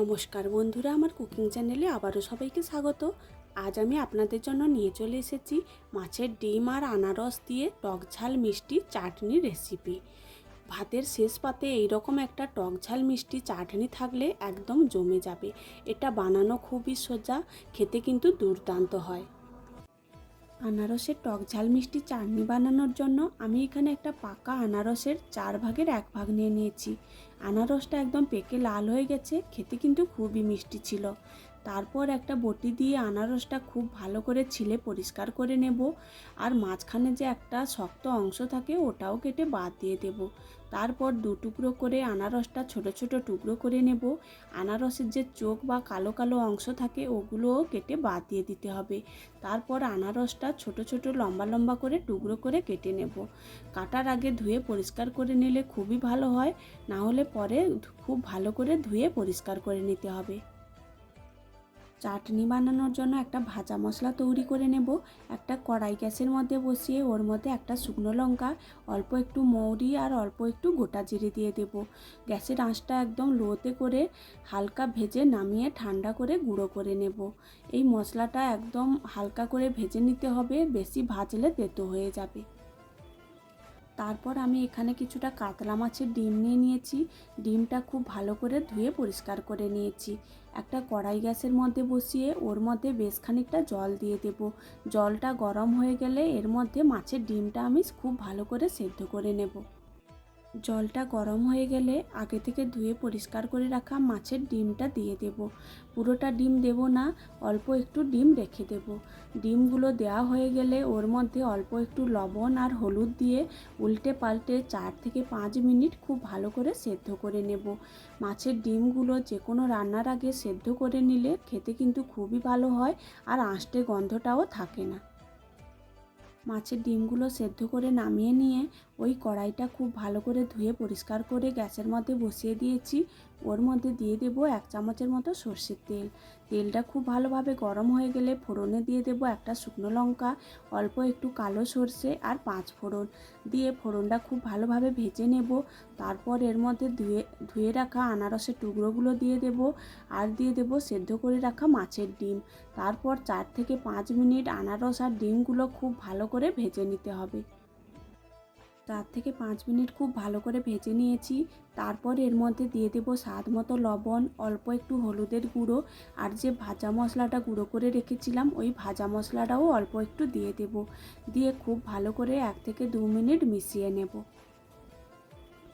নমস্কার বন্ধুরা, আমার কুকিং চ্যানেলে আবারও সবাইকে স্বাগত। আজ আমি আপনাদের জন্য নিয়ে চলে এসেছি মাছের ডিম আর আনারস দিয়ে টক ঝাল মিষ্টি চাটনি রেসিপি। ভাতের শেষ পাতে এইরকম একটা টক ঝাল মিষ্টি চাটনি থাকলে একদম জমে যাবে। এটা বানানো খুবই সোজা, খেতে কিন্তু দুর্দান্ত হয়। আনারসের টক ঝাল মিষ্টি চাটনি বানানোর জন্য আমি এখানে একটা পাকা আনারসের চার ভাগের এক ভাগ নিয়ে নিয়েছি। আনারসটা একদম পেকে লাল হয়ে গেছে, খেতে কিন্তু খুবই মিষ্টি ছিল। তারপর একটা বটি দিয়ে আনারসটা খুব ভালো করে ছিলে পরিষ্কার করে নেব আর মাঝখানে যে একটা শক্ত অংশ থাকে ওটাও কেটে বাদ দিয়ে দেব। তারপর দু টুকরো করে আনারসটা ছোট ছোট টুকরো করে নেব। আনারসের যে চোখ বা কালো কালো অংশ থাকে ওগুলোও কেটে বাদ দিয়ে দিতে হবে। তারপর আনারসটা ছোট ছোট লম্বা লম্বা করে টুকরো করে কেটে নেব। কাটার আগে ধুয়ে পরিষ্কার করে নিলে খুবই ভালো হয়, না হলে পরে খুব ভালো করে ধুয়ে পরিষ্কার করে নিতে হবে। চাটনি বানানোর জন্য একটা ভাজা মশলা তৈরি করে নেব। একটা কড়াই গ্যাসের মধ্যে বসিয়ে ওর মধ্যে একটা শুকনো লঙ্কা, অল্প একটু মৌরি আর অল্প একটু গোটা জিরে দিয়ে দেব। গ্যাসের আঁচটা একদম লোতে করে হালকা ভেজে নামিয়ে ঠান্ডা করে গুঁড়ো করে নেব। এই মশলাটা একদম হালকা করে ভেজে নিতে হবে, বেশি ভাজলে তেতো হয়ে যাবে। তারপর আমি এখানে কিছুটা কাতলা মাছের ডিম নিয়ে নিয়েছি। ডিমটা খুব ভালো করে ধুয়ে পরিষ্কার করে নিয়েছি। একটা কড়াই গ্যাসের মধ্যে বসিয়ে ওর মধ্যে বেশ খানিকটা জল দিয়ে দেব। জলটা গরম হয়ে গেলে এর মধ্যে মাছের ডিমটা আমি খুব ভালো করে সেদ্ধ করে নেব। জলটা গরম হয়ে গেলে আগে থেকে ধুয়ে পরিষ্কার করে রাখা মাছের ডিমটা দিয়ে দেব। পুরোটা ডিম দেব না, অল্প একটু ডিম রেখে দেব। ডিমগুলো দেওয়া হয়ে গেলে ওর মধ্যে অল্প একটু লবণ আর হলুদ দিয়ে উল্টে পাল্টে চার থেকে পাঁচ মিনিট খুব ভালো করে সেদ্ধ করে নেব। মাছের ডিমগুলো যে কোনো রান্নার আগে সেদ্ধ করে নিলে খেতে কিন্তু খুবই ভালো হয় আর আঁশটে গন্ধটাও থাকে না। মাছের ডিমগুলো সেদ্ধ করে নামিয়ে নিয়ে ওই কড়াইটা খুব ভালো করে ধুয়ে পরিষ্কার করে গ্যাসের মধ্যে বসিয়ে দিয়েছি। ওর মধ্যে দিয়ে দেব এক চামচের মতো সর্ষের তেল। তেলটা খুব ভালোভাবে গরম হয়ে গেলে ফোড়নে দিয়ে দেব একটা শুকনো লঙ্কা, অল্প একটু কালো সর্ষে আর পাঁচ ফোড়ন। দিয়ে ফোড়নটা খুব ভালোভাবে ভেজে নেব। তারপর এর মধ্যে ধুয়ে ধুয়ে রাখা আনারসের টুকরোগুলো দিয়ে দেব আর দিয়ে দেব সেদ্ধ করে রাখা মাছের ডিম। তারপর চার থেকে পাঁচ মিনিট আনারস আর ডিমগুলো খুব ভালো করে ভেজে নিতে হবে। চার থেকে পাঁচ মিনিট খুব ভালো করে ভেজে নিয়েছি। তারপর এর মধ্যে দিয়ে দেব স্বাদ মতো লবণ, অল্প একটু হলুদের গুঁড়ো আর যে ভাজা মশলাটা গুঁড়ো করে রেখেছিলাম ওই ভাজা মশলাটাও অল্প একটু দিয়ে দেব। দিয়ে খুব ভালো করে এক থেকে দু মিনিট মিশিয়ে নেব।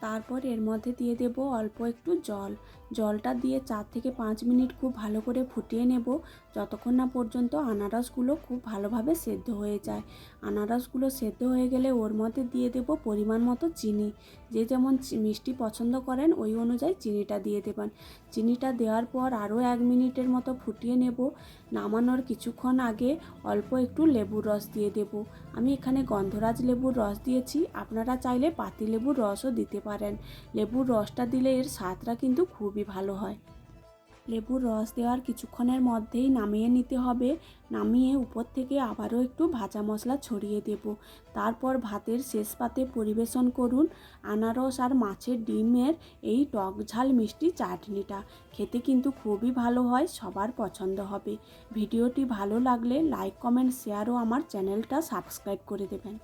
তারপর এর মধ্যে দিয়ে দেব অল্প একটু জল। জলটা দিয়ে চার থেকে পাঁচ মিনিট খুব ভালো করে ফুটিয়ে নেব। যতক্ষণ না পর্যন্ত আনারসগুলো খুব ভালোভাবে সেদ্ধ হয়ে যায়। আনারসগুলো সেদ্ধ হয়ে গেলে ওর মধ্যে দিয়ে দেব পরিমাণ মতো চিনি। যে যেমন মিষ্টি পছন্দ করেন, ওই অনুযায়ী চিনিটা দিয়ে দেবেন। চিনিটা দেওয়ার পর আরও এক মিনিটের মতো ফুটিয়ে নেব। নামানোর কিছুক্ষণ আগে অল্প একটু লেবুর রস দিয়ে দেব। আমি এখানে গন্ধরাজ লেবুর রস দিয়েছি। আপনারা চাইলে পাতি লেবুর রসও দিতে পারেন। লেবুর রসটা দিলে এর স্বাদটা কিন্তু খুবই ভালো হয়। লেবুর রস দেওয়ার কিছুক্ষণের মধ্যেই নামিয়ে নিতে হবে। নামিয়ে উপর থেকে আবারও একটু ভাজা মশলা ছড়িয়ে দেব। তারপর ভাতের শেষ পাতে পরিবেশন করুন। আনারস আর মাছের ডিমের এই টক ঝাল মিষ্টি চাটনিটা। খেতে কিন্তু খুবই ভালো হয়, সবার পছন্দ হবে। ভিডিওটি ভালো লাগলে লাইক, কমেন্ট, শেয়ার ও আমার চ্যানেলটা সাবস্ক্রাইব করে দেবেন।